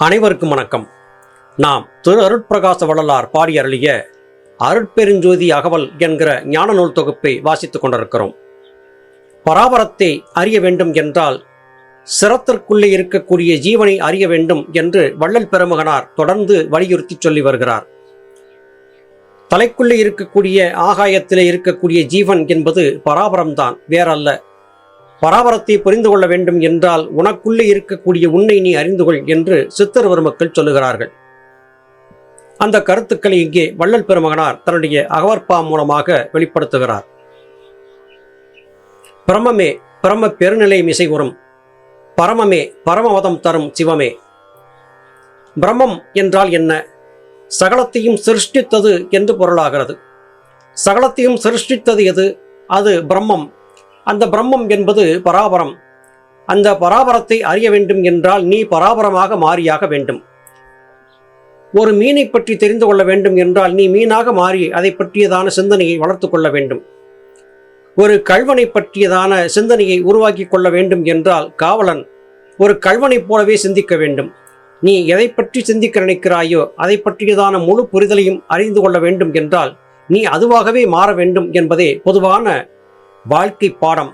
அனைவருக்கும் வணக்கம். நாம் திரு அருட்பிரகாச வள்ளலார் பாடி அருளிய அருட்பெருஞ்சோதி அகவல் என்கிற ஞான நூல் தொகுப்பை வாசித்துக் கொண்டிருக்கிறோம். பராபரத்தை அறிய வேண்டும் என்றால் சிரத்திற்குள்ளே இருக்கக்கூடிய ஜீவனை அறிய வேண்டும் என்று வள்ளல் பெருமகனார் தொடர்ந்து வலியுறுத்தி சொல்லி வருகிறார். தலைக்குள்ளே இருக்கக்கூடிய ஆகாயத்திலே இருக்கக்கூடிய ஜீவன் என்பது பராபரம்தான் வேறல்ல. பராபரத்தை புரிந்து கொள்ள வேண்டும் என்றால் உனக்குள்ளே இருக்கக்கூடிய உன்னை நீ அறிந்து கொள் என்று சித்தர் பெருமக்கள் சொல்லுகிறார்கள். அந்த கருத்துக்களை இங்கே வள்ளல் பெருமகனார் தன்னுடைய அகவற்பா மூலமாக வெளிப்படுத்துகிறார். பிரமமே பிரம பெருநிலை மிசை உறும் பரமமே பரமவதம் தரும் சிவமே. பிரம்மம் என்றால் என்ன? சகலத்தையும் சிருஷ்டித்தது என்று பொருளாகிறது. சகலத்தையும் சிருஷ்டித்தது எது? அது பிரம்மம். அந்த பிரம்மம் என்பது பராபரம். அந்த பராபரத்தை அறிய வேண்டும் என்றால் நீ பராபரமாக மாறியாக வேண்டும். ஒரு மீனை பற்றி தெரிந்து கொள்ள வேண்டும் என்றால் நீ மீனாக மாறி அதை பற்றியதான சிந்தனையை வளர்த்து கொள்ள வேண்டும். ஒரு கல்வனை பற்றியதான சிந்தனையை உருவாக்கி கொள்ள வேண்டும் என்றால் காவலன் ஒரு கல்வனைப் போலவே சிந்திக்க வேண்டும். நீ எதை பற்றி சிந்திக்க நினைக்கிறாயோ அதை பற்றியதான முழு புரிதலையும் அறிந்து கொள்ள வேண்டும் என்றால் நீ அதுவாகவே மாற வேண்டும் என்பதே பொதுவான வாழ்க்கை பாடம்.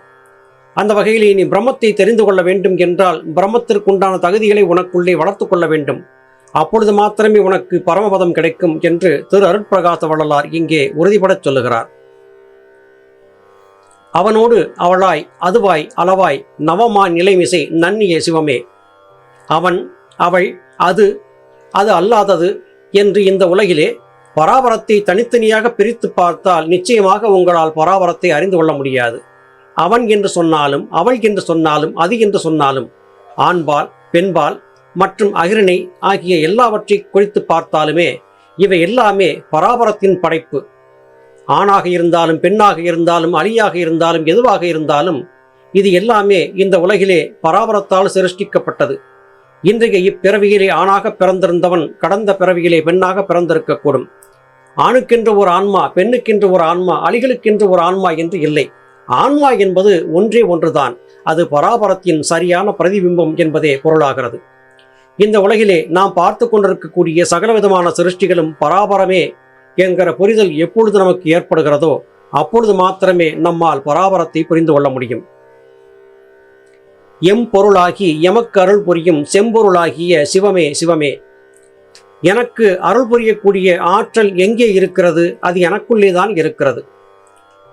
அந்த வகையில் நீ பிரம்மத்தை தெரிந்து கொள்ள வேண்டும் என்றால் பிரம்மத்திற்குண்டான தகுதிகளை உனக்குள்ளே வளர்த்து கொள்ள வேண்டும். அப்பொழுது மாத்திரமே உனக்கு பரமபதம் கிடைக்கும் என்று திரு அருட்பிரகாச வள்ளலார் இங்கே உறுதிபடச் சொல்லுகிறார். அவனோடு அவளாய் அதுவாய் அளவாய் நவமா நிலைமிசை நன்னிய சிவமே. அவன் அவள் அது அது அல்லாதது என்று இந்த உலகிலே பராபரத்தை தனித்தனியாக பிரித்து பார்த்தால் நிச்சயமாக உங்களால் பராபரத்தை அறிந்து கொள்ள முடியாது. அவன் என்று சொன்னாலும் அவள் என்று சொன்னாலும் அது என்று சொன்னாலும் ஆண்பால் பெண்பால் மற்றும் அகிரணை ஆகிய எல்லாவற்றை குறித்து பார்த்தாலுமே இவை எல்லாமே பராபரத்தின் படைப்பு. ஆணாக இருந்தாலும் பெண்ணாக இருந்தாலும் அலியாக இருந்தாலும் எதுவாக இருந்தாலும் இது எல்லாமே இந்த உலகிலே பராபரத்தால் சிருஷ்டிக்கப்பட்டது. இன்றைய இப்பிறவியிலே ஆணாக பிறந்திருந்தவன் கடந்த பிறவியிலே பெண்ணாக பிறந்திருக்கக்கூடும். ஆணுக்கென்று ஒரு ஆன்மா பெண்ணுக்கென்று ஒரு ஆன்மா அலிகளுக்கென்று ஒரு ஆன்மா என்று இல்லை. ஆன்மா என்பது ஒன்றே ஒன்றுதான். அது பராபரத்தின் சரியான பிரதிபிம்பம் என்பதே பொருளாகிறது. இந்த உலகிலே நாம் பார்த்து கொண்டிருக்கக்கூடிய சகலவிதமான சிருஷ்டிகளும் பராபரமே என்கிற புரிதல் எப்பொழுது நமக்கு ஏற்படுகிறதோ அப்பொழுது மாத்திரமே நம்மால் பராபரத்தை புரிந்து கொள்ள முடியும். எம் பொருளாகி எமக்கு அருள் புரியும் செம்பொருளாகிய சிவமே சிவமே. எனக்கு அருள் புரியக்கூடிய ஆற்றல் எங்கே இருக்கிறது? அது எனக்குள்ளே தான் இருக்கிறது.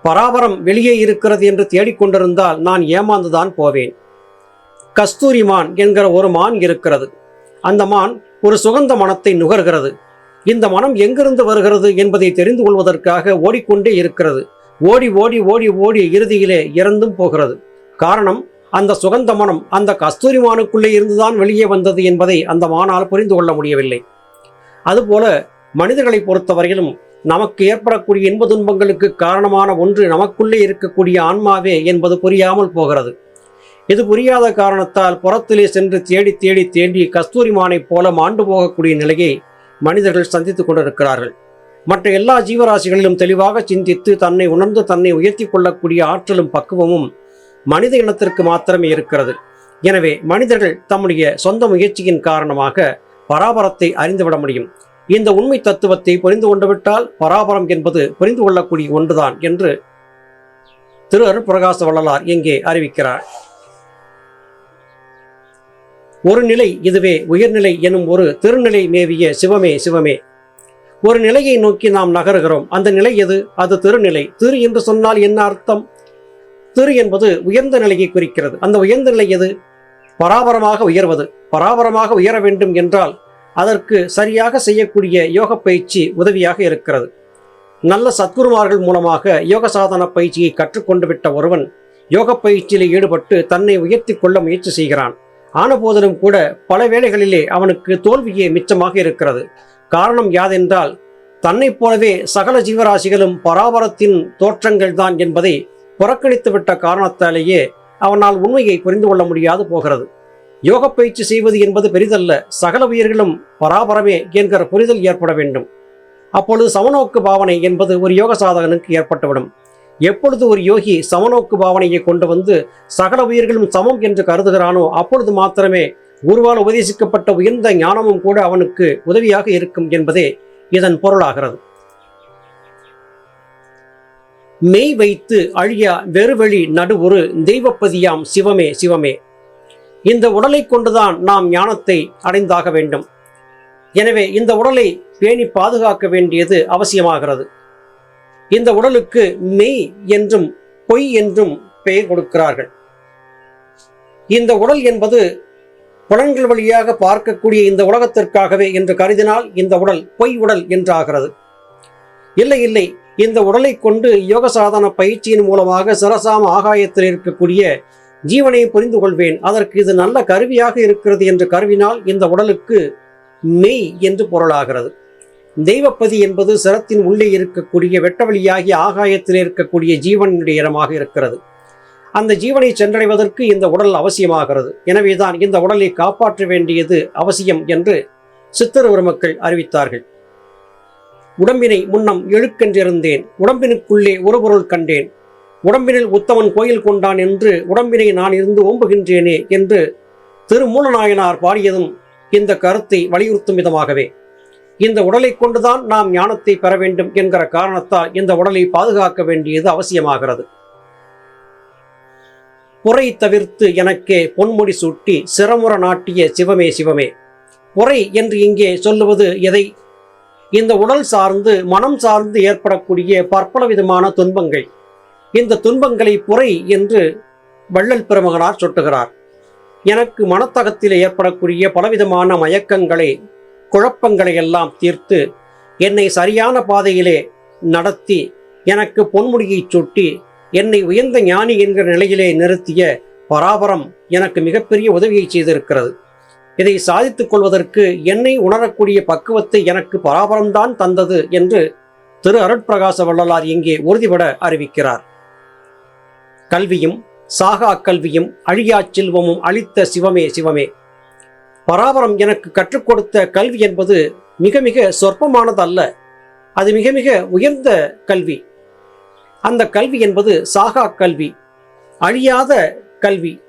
பராபரம் வெளியே இருக்கிறது என்று தேடிக்கொண்டிருந்தால் நான் ஏமாந்துதான் போவேன். கஸ்தூரி மான் என்கிற ஒரு மான் இருக்கிறது. அந்த மான் ஒரு சுகந்த மனத்தை நுகர்கிறது. இந்த மனம் எங்கிருந்து வருகிறது என்பதை தெரிந்து கொள்வதற்காக ஓடிக்கொண்டே இருக்கிறது. ஓடி ஓடி ஓடி ஓடி இறுதியிலே இறந்தும் போகிறது. காரணம் அந்த சுகந்த மனம் அந்த கஸ்தூரி மானுக்குள்ளே இருந்துதான் வெளியே வந்தது என்பதை அந்த மானால் புரிந்து கொள்ள முடியவில்லை. அதுபோல மனிதர்களை பொறுத்தவரையிலும் நமக்கு ஏற்படக்கூடிய இன்ப துன்பங்களுக்கு காரணமான ஒன்று நமக்குள்ளே இருக்கக்கூடிய ஆன்மாவே என்பது புரியாமல் போகிறது. இது புரியாத காரணத்தால் புறத்திலே சென்று தேடி தேடி தேடி கஸ்தூரிமானைப் போல மாண்டு போகக்கூடிய நிலையை மனிதர்கள் சந்தித்துக் கொண்டிருக்கிறார்கள். மற்ற எல்லா ஜீவராசிகளிலும் தெளிவாக சிந்தித்து தன்னை உணர்ந்து தன்னை உயர்த்தி கொள்ளக்கூடிய ஆற்றலும் பக்குவமும் மனித இனத்திற்கு மாத்திரமே இருக்கிறது. எனவே மனிதர்கள் தம்முடைய சொந்த முயற்சியின் காரணமாக பராபரத்தை அறிந்துவிட முடியும். இந்த உண்மை தத்துவத்தை புரிந்து கொண்டுவிட்டால் பராபரம் என்பது புரிந்து கொள்ளக்கூடிய ஒன்றுதான் என்று திரு அருட்பிரகாச வள்ளலார் இங்கே அறிவிக்கிறார். ஒரு நிலை இதுவே உயர்நிலை எனும் ஒரு திருநிலை மேவிய சிவமே சிவமே. ஒரு நிலையை நோக்கி நாம் நகருகிறோம். அந்த நிலை எது? அது திருநிலை. திரு என்று சொன்னால் என்ன அர்த்தம்? திரு என்பது உயர்ந்த நிலையை குறிக்கிறது. அந்த உயர்ந்த நிலை எது? பராபரமாக உயர்வது பராபரமாக உயர வேண்டும் என்றால் அதற்கு சரியாக செய்யக்கூடிய யோக பயிற்சி உதவியாக இருக்கிறது. நல்ல சத்குருமார்கள் மூலமாக யோக சாதன பயிற்சியை கற்றுக்கொண்டு விட்ட ஒருவன் யோக பயிற்சியில் ஈடுபட்டு தன்னை உயர்த்தி கொள்ள முயற்சி செய்கிறான். ஆன போதிலும் கூட பல வேளைகளிலே அவனுக்கு தோல்வியே மிச்சமாக இருக்கிறது. காரணம் யாதென்றால் தன்னைப் போலவே சகல ஜீவராசிகளும் பராபரத்தின் தோற்றங்கள் தான் என்பதை புறக்கணித்துவிட்ட காரணத்தாலேயே அவனால் உண்மையை புரிந்து கொள்ள முடியாது போகிறது. யோக பயிற்சி செய்வது என்பது பெரிதல்ல. சகல உயிர்களும் பராபரமே என்கிற புரிதல் ஏற்பட வேண்டும். அப்பொழுது சமநோக்கு பாவனை என்பது ஒரு யோக சாதகனுக்கு ஏற்பட்டுவிடும். எப்பொழுது ஒரு யோகி சமநோக்கு பாவனையை கொண்டு வந்து சகல உயிர்களும் சமம் என்று கருதுகிறானோ அப்பொழுது மாத்திரமே குருவால் உபதேசிக்கப்பட்ட உயர்ந்த ஞானமும் கூட அவனுக்கு உதவியாக இருக்கும் என்பதே இதன் பொருளாகிறது. மெய் வைத்து அழியா வெறுவெளி நடுவுரு தெய்வப்பதியாம் சிவமே சிவமே. இந்த உடலை கொண்டுதான் நாம் ஞானத்தை அடைந்தாக வேண்டும். எனவே இந்த உடலை பேணி பாதுகாக்க வேண்டியது அவசியமாகிறது. இந்த உடலுக்கு மெய் என்றும் பொய் என்றும் பெயர் கொடுக்கிறார்கள். இந்த உடல் என்பது புலன்கள் வழியாக பார்க்கக்கூடிய இந்த உலகத்திற்காகவே என்று கருதினால் இந்த உடல் பொய் உடல் என்றாகிறது. இல்லை இல்லை. இந்த உடலை கொண்டு யோக சாதன பயிற்சியின் மூலமாக சரசாம ஆகாயத்தில் இருக்கக்கூடிய ஜீவனை புரிந்து கொள்வேன். அதற்கு இது நல்ல கருவியாக இருக்கிறது என்று கருவினால் இந்த உடலுக்கு மெய் என்று பொருளாகிறது. தெய்வப்பதி என்பது சிரத்தின் உள்ளே இருக்கக்கூடிய வெட்டவெளியாகி ஆகாயத்தில் இருக்கக்கூடிய ஜீவனுடைய இடமாக இருக்கிறது. அந்த ஜீவனை சென்றடைவதற்கு இந்த உடல் அவசியமாகிறது. எனவேதான் இந்த உடலை காப்பாற்ற வேண்டியது அவசியம் என்று சித்தர் மக்கள் அறிவித்தார்கள். உடம்பினை முன்னம் எழுக்கென்றிருந்தேன். உடம்பினுக்குள்ளே ஒரு பொருள் கண்டேன். உடம்பினில் உத்தமன் கோயில் கொண்டான் என்று உடம்பினை நான் இருந்து ஓம்புகின்றேனே என்று திருமூலநாயனார் பாடியதும் இந்த கருத்தை வலியுறுத்தும் விதமாகவே. இந்த உடலை கொண்டுதான் நாம் ஞானத்தை பெற வேண்டும் என்கிற காரணத்தால் இந்த உடலை பாதுகாக்க வேண்டியது அவசியமாகிறது. புரை தவிர்த்து எனக்கே பொன்முடி சூட்டி சிரமுற நாட்டிய சிவமே சிவமே. புரை என்று இங்கே சொல்லுவது எதை? இந்த உடல் சார்ந்து மனம் சார்ந்து ஏற்படக்கூடிய பற்பல விதமான துன்பங்கள். இந்த துன்பங்களை புரை என்று வள்ளல் பெருமகனார் சொட்டுகிறார். எனக்கு மனத்தகத்தில் ஏற்படக்கூடிய பலவிதமான மயக்கங்களை குழப்பங்களை எல்லாம் தீர்த்து என்னை சரியான பாதையிலே நடத்தி எனக்கு பொன்முடியை சுட்டி என்னை உயர்ந்த ஞானி என்கிற நிலையிலே நிறுத்திய பராபரம் எனக்கு மிகப்பெரிய உதவியை செய்திருக்கிறது. இதை சாதித்துக் கொள்வதற்கு என்னை உணரக்கூடிய பக்குவத்தை எனக்கு பராபரம்தான் தந்தது என்று திரு அருட்பிரகாச வள்ளலார் இங்கே உறுதிபட அறிவிக்கிறார். கல்வியும் சாகா கல்வியும் அழியாச் செல்வமும் அளித்த சிவமே சிவமே. பராபரம் எனக்கு கற்றுக் கொடுத்த கல்வி என்பது மிக மிக சொற்பமானது அல்ல அது மிக மிக உயர்ந்த கல்வி. அந்த கல்வி என்பது சாகா கல்வி அழியாத கல்வி.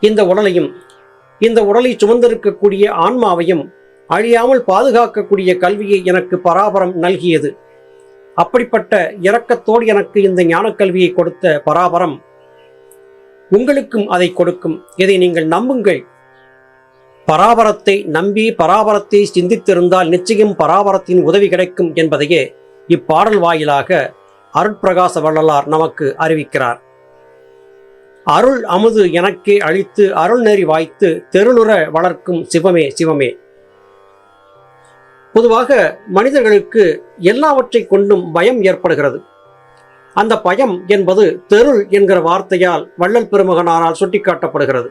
இந்த உடலையும் இந்த உடலை சுமந்திருக்கக்கூடிய ஆன்மாவையும் அழியாமல் பாதுகாக்கக்கூடிய கல்வியை எனக்கு பராபரம் நல்கியது. அப்படிப்பட்ட இரக்கத்தோடு எனக்கு இந்த ஞானக்கல்வியை கொடுத்த பராபரம் உங்களுக்கும் அதை கொடுக்கும். இதை நீங்கள் நம்புங்கள். பராபரத்தை நம்பி பராபரத்தை சிந்தித்திருந்தால் நிச்சயம் பராபரத்தின் உதவி கிடைக்கும் என்பதையே இப்பாடல் வாயிலாக அருட்பிரகாச வள்ளலார் நமக்கு அறிவிக்கிறார். அருள் அமுது எனக்கே அழித்து அருள் நெறி வாய்த்து தெருளுற வளர்க்கும் சிவமே சிவமே. பொதுவாக மனிதர்களுக்கு எல்லாவற்றை கொண்டும் பயம் ஏற்படுகிறது. அந்த பயம் என்பது தெருள் என்கிற வார்த்தையால் வள்ளல் பெருமகனானால் சுட்டிக்காட்டப்படுகிறது.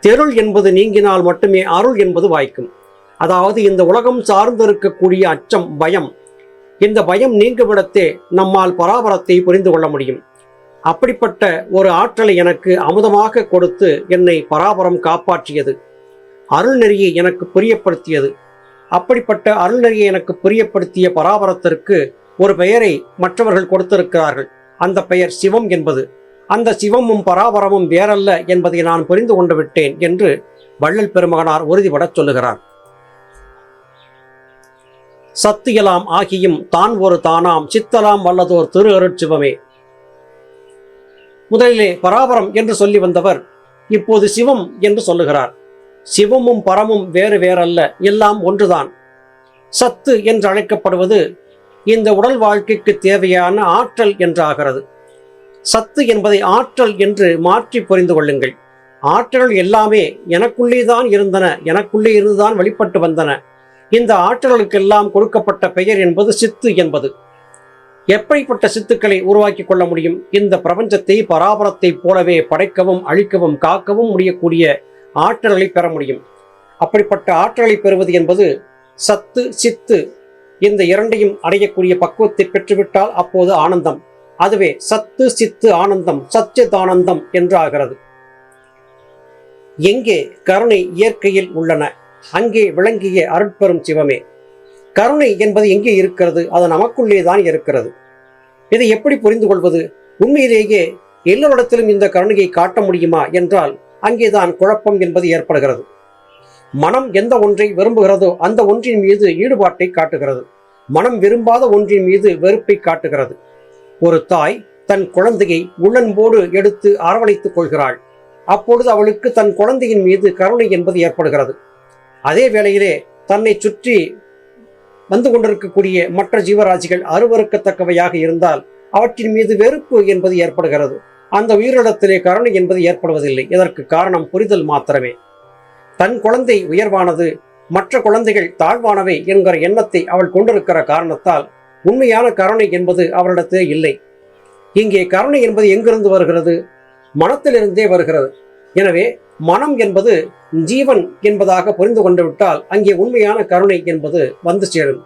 தெருள் என்பது நீங்கினால் மட்டுமே அருள் என்பது வாய்க்கும். அதாவது இந்த உலகம் சார்ந்திருக்கக்கூடிய அச்சம் பயம். இந்த பயம் நீங்குமிடத்தே நம்மால் பராபரத்தை புரிந்து கொள்ள முடியும். அப்படிப்பட்ட ஒரு ஆற்றலை எனக்கு அமுதமாக கொடுத்து என்னை பராபரம் காப்பாற்றியது. அருள் நெறியை எனக்கு புரியப்படுத்தியது. அப்படிப்பட்ட அருள் நெறியை எனக்கு புரியப்படுத்திய பராபரத்திற்கு ஒரு பெயரை மற்றவர்கள் கொடுத்திருக்கிறார்கள். அந்த பெயர் சிவம் என்பது. அந்த சிவமும் பராபரமும் வேறல்ல என்பதை நான் புரிந்து கொண்டு விட்டேன் என்று வள்ளல் பெருமகனார் உறுதிபடச் சொல்லுகிறார். சத்தியலாம் ஆகியும் தான் ஒரு தானாம் சித்தலாம் வல்லதோர் திரு அருட்சிவமே. முதலிலே பராபரம் என்று சொல்லி வந்தவர் இப்போது சிவம் என்று சொல்லுகிறார். சிவமும் பரமும் வேறு வேறல்ல எல்லாம் ஒன்றுதான். சத்து என்று அழைக்கப்படுவது இந்த உடல் வாழ்க்கைக்கு தேவையான ஆற்றல் என்றாகிறது. சத்து என்பதை ஆற்றல் என்று மாற்றி புரிந்து கொள்ளுங்கள். ஆற்றல் எல்லாமே எனக்குள்ளே தான் இருந்தன எனக்குள்ளே இருந்துதான் வெளிப்பட்டு வந்தன. இந்த ஆற்றல்களுக்கெல்லாம் கொடுக்கப்பட்ட பெயர் என்பது சித்து என்பது. எப்படிப்பட்ட சித்துக்களை உருவாக்கி கொள்ள முடியும்? இந்த பிரபஞ்சத்தை பராபரத்தை போலவே படைக்கவும் அழிக்கவும் காக்கவும் முடியக்கூடிய ஆற்றல்களை பெற முடியும். அப்படிப்பட்ட ஆற்றலை பெறுவது என்பது சத்து சித்து இந்த இரண்டையும் அடையக்கூடிய பக்குவத்தை பெற்றுவிட்டால் அப்போது ஆனந்தம். அதுவே சத்து சித்து ஆனந்தம் சச்சிதானந்தம் என்று ஆகிறது எங்கே கருணை இயற்கையில் உள்ளன அங்கே விளங்கிய அருட்பெரும் சிவமே. கருணை என்பது எங்கே இருக்கிறது? அது நமக்குள்ளே தான் இருக்கிறது. இதை எப்படி புரிந்து கொள்வது உண்மையிலேயே எல்லோரிடத்திலும் இந்த கருணையை காட்ட முடியுமா என்றால் அங்கேதான் குழப்பம் என்பது ஏற்படுகிறது. மனம் எந்த ஒன்றை விரும்புகிறதோ அந்த ஒன்றின் மீது ஈடுபாட்டை காட்டுகிறது. மனம் விரும்பாத ஒன்றின் மீது வெறுப்பை காட்டுகிறது. ஒரு தாய் தன் குழந்தையை உள்ளன்போடு எடுத்து அரவணைத்துக் கொள்கிறாள். அப்பொழுது அவளுக்கு தன் குழந்தையின் மீது கருணை என்பது ஏற்படுகிறது. அதே வேளையிலே தன்னை சுற்றி வந்து கொண்டிருக்கக்கூடிய மற்ற ஜீவராசிகள் அருவறுக்கத்தக்கவையாக இருந்தால் அவற்றின் மீது வெறுப்பு என்பது ஏற்படுகிறது. அந்த உயிரிடத்திலே கருணை என்பது ஏற்படுவதில்லை. இதற்கு காரணம் புரிதல் மாத்திரமே. தன் குழந்தை உயர்வானது மற்ற குழந்தைகள் தாழ்வானவை என்கிற எண்ணத்தை அவள் கொண்டிருக்கிற காரணத்தால் உண்மையான கருணை என்பது அவளிடத்தே இல்லை. இங்கே கருணை என்பது எங்கிருந்து வருகிறது? மனத்திலிருந்தே வருகிறது. எனவே மனம் என்பது ஜீவன் என்பதாக புரிந்து கொண்டு விட்டால் அங்கே உண்மையான கருணை என்பது வந்து சேரும்.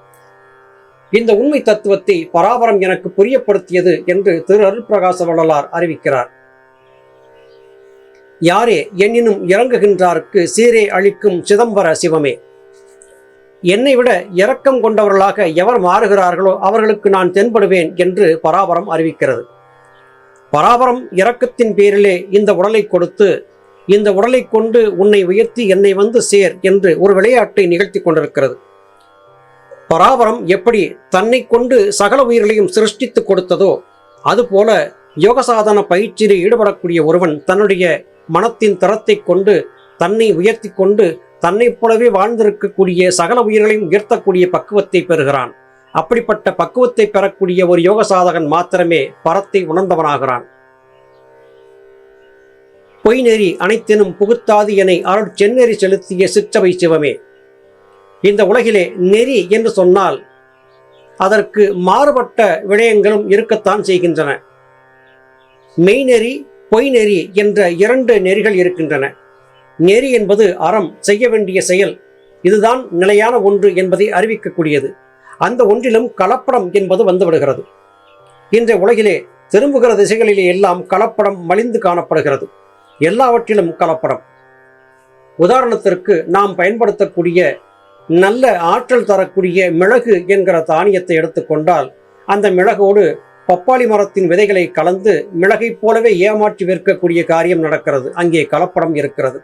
இந்த உண்மை தத்துவத்தை பராபரம் எனக்கு புரியப்படுத்தியது என்று திரு அருள்பிரகாச வள்ளலார் அறிவிக்கிறார். யாரே எண்ணினும் இறங்குகின்றார்க்கு சீரே அளிக்கும் சிதம்பர சிவமே. என்னை விட இரக்கம் கொண்டவர்களாக எவர் மாறுகிறார்களோ அவர்களுக்கு நான் தென்படுவேன் என்று பராபரம் அறிவிக்கிறது. பராபரம் இரக்கத்தின் பேரிலே இந்த உடலை கொடுத்து இந்த உடலை கொண்டு உன்னை உயர்த்தி என்னை வந்து சேர் என்று ஒரு விளையாட்டை நிகழ்த்தி கொண்டிருக்கிறது. பராபரம் எப்படி தன்னை கொண்டு சகல உயிர்களையும் சிருஷ்டித்து கொடுத்ததோ அதுபோல யோகசாதன பயிற்சியில் ஈடுபடக்கூடிய ஒருவன் தன்னுடைய மனத்தின் தரத்தை கொண்டு தன்னை உயர்த்தி கொண்டு தன்னைப் போலவே வாழ்ந்திருக்கக்கூடிய சகல உயிர்களையும் உயர்த்தக்கூடிய பக்குவத்தை பெறுகிறான். அப்படிப்பட்ட பக்குவத்தை பெறக்கூடிய ஒரு யோக சாதகன் மாத்திரமே பரத்தை உணர்ந்தவனாகிறான். பொய் நெறி அனைத்தினும் புகுத்தாது என அருள் செந்நெறி செலுத்திய சிற்றவை சிவமே. இந்த உலகிலே நெறி என்று சொன்னால் அதற்கு மாறுபட்ட விடயங்களும் இருக்கத்தான் செய்கின்றன. மெய்நெறி பொய் நெறி என்ற இரண்டு நெறிகள் இருக்கின்றன. நெறி என்பது அறம் செய்ய வேண்டிய செயல். இதுதான் நிலையான ஒன்று என்பதை அறிவிக்கக்கூடியது. அந்த ஒன்றிலும் கலப்படம் என்பது வந்துவிடுகிறது. இன்றைய உலகிலே திரும்புகிற திசைகளிலே எல்லாம் கலப்படம் மலிந்து காணப்படுகிறது. எல்லாவற்றிலும் கலப்படம். உதாரணத்திற்கு நாம் பயன்படுத்தக்கூடிய நல்ல ஆற்றல் தரக்கூடிய மிளகு என்கிற தானியத்தை எடுத்துக்கொண்டால் அந்த மிளகோடு பப்பாளி மரத்தின் விதைகளை கலந்து மிளகைப் போலவே ஏமாற்றி விற்கக்கூடிய காரியம் நடக்கிறது. அங்கே கலப்படம் இருக்கிறது.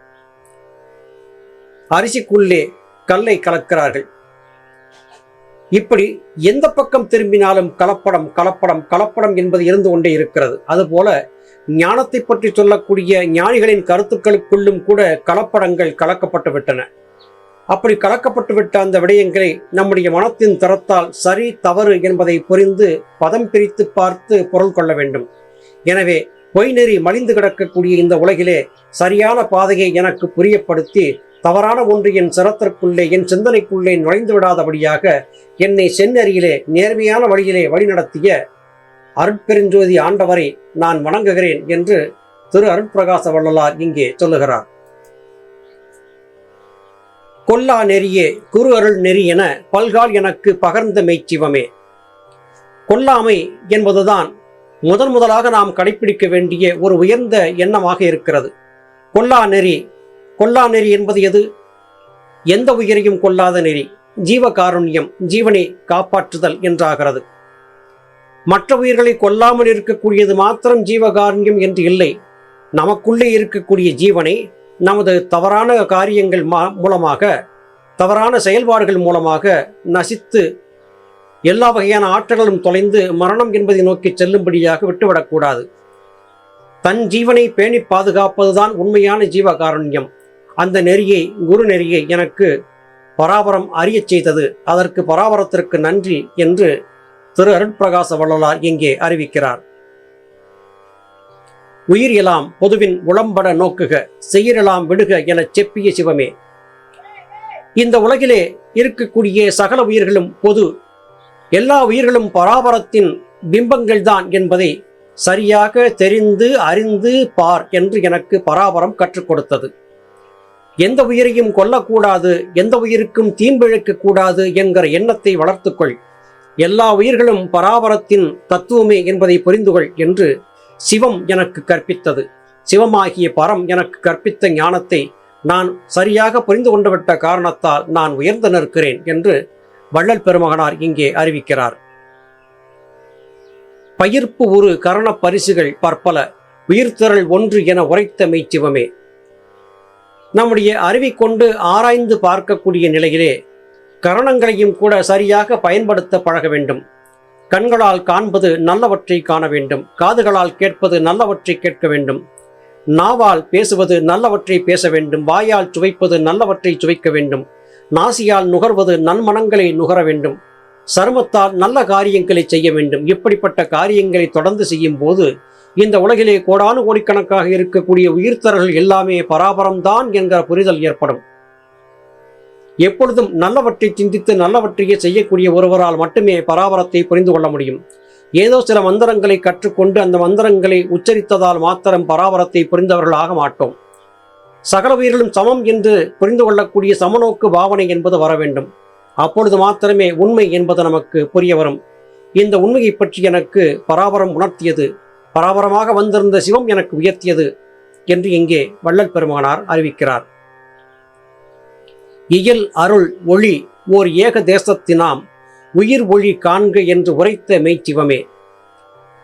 அரிசிக்குள்ளே கல்லை கலக்கிறார்கள். இப்படி எந்த பக்கம் திரும்பினாலும் கலப்படம் கலப்படம் கலப்படம் என்பது இருந்து கொண்டே இருக்கிறது. அதுபோல ஞானத்தை பற்றி சொல்லக்கூடிய ஞானிகளின் கருத்துக்களுக்குள்ளும் கூட கலப்படங்கள் கலக்கப்பட்டு விட்டன. அப்படி கலக்கப்பட்டு விட்ட அந்த விடயங்களை நம்முடைய மனத்தின் தரத்தால் சரி தவறு என்பதை புரிந்து பதம் பிரித்து பார்த்து பொருள் கொள்ள வேண்டும். எனவே பொய்நெறி மலிந்து கிடக்கக்கூடிய இந்த உலகிலே சரியான பாதையை எனக்கு புரியப்படுத்தி தவறான ஒன்று என் சிரத்திற்குள்ளே என் சிந்தனைக்குள்ளே நுழைந்து விடாதபடியாக என்னை செந்நெறியிலே நேர்மையான வழியிலே வழிநடத்திய அருட்பெருஞ்சோதி ஆண்டவரை நான் வணங்குகிறேன் என்று திரு அருட்பிரகாச வள்ளலார் இங்கே சொல்லுகிறார். கொல்லா நெறியே குரு அருள் நெறி என பல்கால் எனக்கு பகர்ந்த மெய்ச்சிவமே கொல்லாமை என்பதுதான் முதன் முதலாக நாம் கடைபிடிக்க வேண்டிய ஒரு உயர்ந்த எண்ணமாக இருக்கிறது. கொல்லா நெறி கொல்லா நெறி என்பது எது? எந்த உயிரையும் கொல்லாத நெறி ஜீவகாருண்யம் ஜீவனை காப்பாற்றுதல் என்றாகிறது. மற்ற உயிர்களை கொல்லாமல் இருக்கக்கூடியது மாத்திரம் ஜீவகாருண்யம் என்று இல்லை. நமக்குள்ளே இருக்கக்கூடிய ஜீவனை நமது தவறான காரியங்கள் மா- மூலமாக தவறான செயல்பாடுகள் மூலமாக நசித்து எல்லா வகையான ஆற்றல்களும் தொலைந்து மரணம் என்பதை நோக்கி செல்லும்படியாக விட்டுவிடக்கூடாது. தன் ஜீவனை பேணி பாதுகாப்பதுதான் உண்மையான ஜீவகாருண்யம். அந்த நெறியை குரு நெறியை எனக்கு பராபரம் அறியச் செய்தது. அதற்கு பராபரத்திற்கு நன்றி என்று திரு அருட்பிரகாச வள்ளலார் இங்கே அறிவிக்கிறார். உயிர் எலாம் பொதுவின் உளம்பட நோக்குக செயிரெலாம் விடுக எனச் செப்பிய சிவமே. இந்த உலகிலே இருக்கக்கூடிய சகல உயிர்களும் பொது. எல்லா உயிர்களும் பராபரத்தின் பிம்பங்கள்தான் என்பதை சரியாக தெரிந்து அறிந்து பார் என்று எனக்கு பராபரம் கற்றுக் கொடுத்தது. எந்த உயிரையும் கொல்லக்கூடாது எந்த உயிருக்கும் தீம்பிழைக்க கூடாது என்கிற எண்ணத்தை வளர்த்துக்கொள் எல்லா உயிர்களும் பராபரத்தின் தத்துவமே என்பதை புரிந்துகொள் என்று சிவம் எனக்கு கற்பித்தது. சிவமாகிய பரம் எனக்கு கற்பித்த ஞானத்தை நான் சரியாக புரிந்து கொண்டுவிட்ட காரணத்தால் நான் உயர்ந்து நிற்கிறேன் என்று வள்ளல் பெருமகனார் இங்கே அறிவிக்கிறார். பயிர்ப்பு ஒரு கரண பரிசுகள் பற்பல உயிர்த்திரள் ஒன்று என உரைத்த மெய்ச்சிவமே. நம்முடைய அறிவை கொண்டு ஆராய்ந்து பார்க்கக்கூடிய நிலையிலே கரணங்களையும் கூட சரியாக பயன்படுத்த பழக வேண்டும். கண்களால் காண்பது நல்லவற்றை காண வேண்டும். காதுகளால் கேட்பது நல்லவற்றை கேட்க வேண்டும். நாவால் பேசுவது நல்லவற்றை பேச வேண்டும். வாயால் சுவைப்பது நல்லவற்றை சுவைக்க வேண்டும். நாசியால் நுகர்வது நன்மனங்களை நுகர வேண்டும். சருமத்தால் நல்ல காரியங்களை செய்ய வேண்டும். இப்படிப்பட்ட காரியங்களை தொடர்ந்து செய்யும் போது இந்த உலகிலே கோடானு கோடிக்கணக்காக இருக்கக்கூடிய உயிர்த்தர்கள் எல்லாமே பராபரம்தான் என்கிற புரிதல் ஏற்படும். எப்பொழுதும் நல்லவற்றை சிந்தித்து நல்லவற்றையே செய்யக்கூடிய ஒருவரால் மட்டுமே பராபரத்தை புரிந்து கொள்ள முடியும். ஏதோ சில மந்திரங்களை கற்றுக்கொண்டு அந்த மந்திரங்களை உச்சரித்ததால் மாத்திரம் பராபரத்தை புரிந்தவர்களாக மாட்டோம். சகல உயிர்களும் சமம் என்று புரிந்து கொள்ளக்கூடிய சமநோக்கு பாவனை என்பது வர வேண்டும். அப்பொழுது மாத்திரமே உண்மை என்பது நமக்கு புரிய வரும். இந்த உண்மையை பற்றி எனக்கு பராபரம் உணர்த்தியது. பராபரமாக வந்திருந்த சிவம் எனக்கு உயர்த்தியது என்று இங்கே வள்ளல் பெருமானார் அறிவிக்கிறார். இயல் அருள் ஒளி ஓர் ஏக தேசத்தினாம். உயிர் ஒளி காண்க என்று உரைத்த மெய்ச்சிவமே.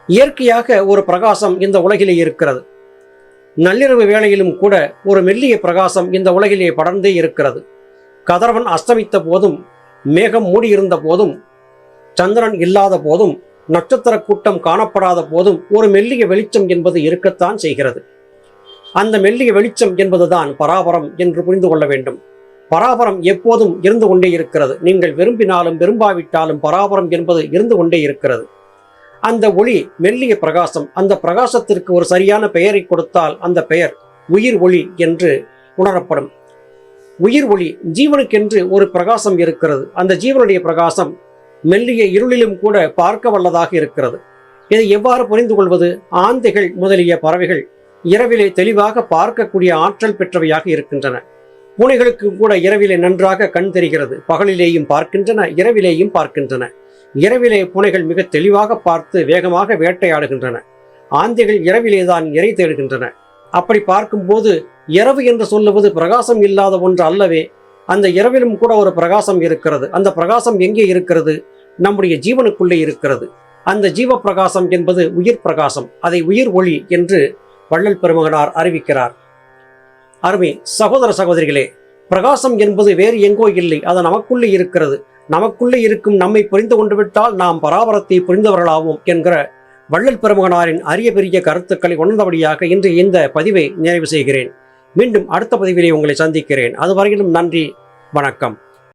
இயற்கையாக ஒரு பிரகாசம் இந்த உலகிலே இருக்கிறது. நள்ளிரவு வேளையிலும் கூட ஒரு மெல்லிய பிரகாசம் இந்த உலகிலே படர்ந்தே இருக்கிறது. கதிரவன் அஸ்தமித்த போதும் மேகம் மூடியிருந்த போதும் சந்திரன் இல்லாத போதும் நட்சத்திர கூட்டம் காணப்படாத போதும் ஒரு மெல்லிய வெளிச்சம் என்பது இருக்கத்தான் செய்கிறது. அந்த மெல்லிய வெளிச்சம் என்பதுதான் பராபரம் என்று புரிந்து கொள்ள வேண்டும். பராபரம் எப்போதும் இருந்து கொண்டே இருக்கிறது. நீங்கள் விரும்பினாலும் விரும்பாவிட்டாலும் பராபரம் என்பது இருந்து கொண்டே இருக்கிறது. அந்த ஒளி மெல்லிய பிரகாசம் அந்த பிரகாசத்திற்கு ஒரு சரியான பெயரை கொடுத்தால் அந்த பெயர் உயிர் ஒளி என்று உணரப்படும். உயிர் ஒளி ஜீவனுக்கென்று ஒரு பிரகாசம் இருக்கிறது. அந்த ஜீவனுடைய பிரகாசம் மெல்லிய இருளிலும் கூட பார்க்க வல்லதாக இருக்கிறது. இதை எவ்வாறு புரிந்து கொள்வது? ஆந்தைகள் முதலிய பறவைகள் இரவிலே தெளிவாக பார்க்கக்கூடிய ஆற்றல் பெற்றவையாக இருக்கின்றன. பூனைகளுக்கு கூட இரவிலே நன்றாக கண் தெரிகிறது. பகலிலேயும் பார்க்கின்றன இரவிலேயும் பார்க்கின்றன. இரவிலே பூனைகள் மிக தெளிவாக பார்த்து வேகமாக வேட்டையாடுகின்றன. ஆந்தைகள் இரவிலே தான் இறை தேடுகின்றன. அப்படி பார்க்கும்போது இரவு என்று சொல்லுவது பிரகாசம் இல்லாத ஒன்று அல்லவே அந்த இரவிலும் கூட ஒரு பிரகாசம் இருக்கிறது. அந்த பிரகாசம் எங்கே இருக்கிறது? நம்முடைய ஜீவனுக்குள்ளே இருக்கிறது. அந்த ஜீவ பிரகாசம் என்பது உயிர் பிரகாசம் அதை உயிர் ஒளி என்று வள்ளல் பெருமகனார் அறிவிக்கிறார். அருமை சகோதர சகோதரிகளே பிரகாசம் என்பது வேறு எங்கோ இல்லை. அது நமக்குள்ளே இருக்கிறது. நமக்குள்ளே இருக்கும் நம்மை புரிந்து கொண்டு விட்டால் நாம் பராபரத்தை புரிந்தவர்களாவோம் என்கிற வள்ளல் பெருமகனாரின் அரிய பெரிய கருத்துக்களை உணர்ந்தபடியாக இன்று இந்த பதிவை நிறைவு செய்கிறேன். மீண்டும் அடுத்த பதிவிலே உங்களை சந்திக்கிறேன். அதுவரையிலும் நன்றி வணக்கம்.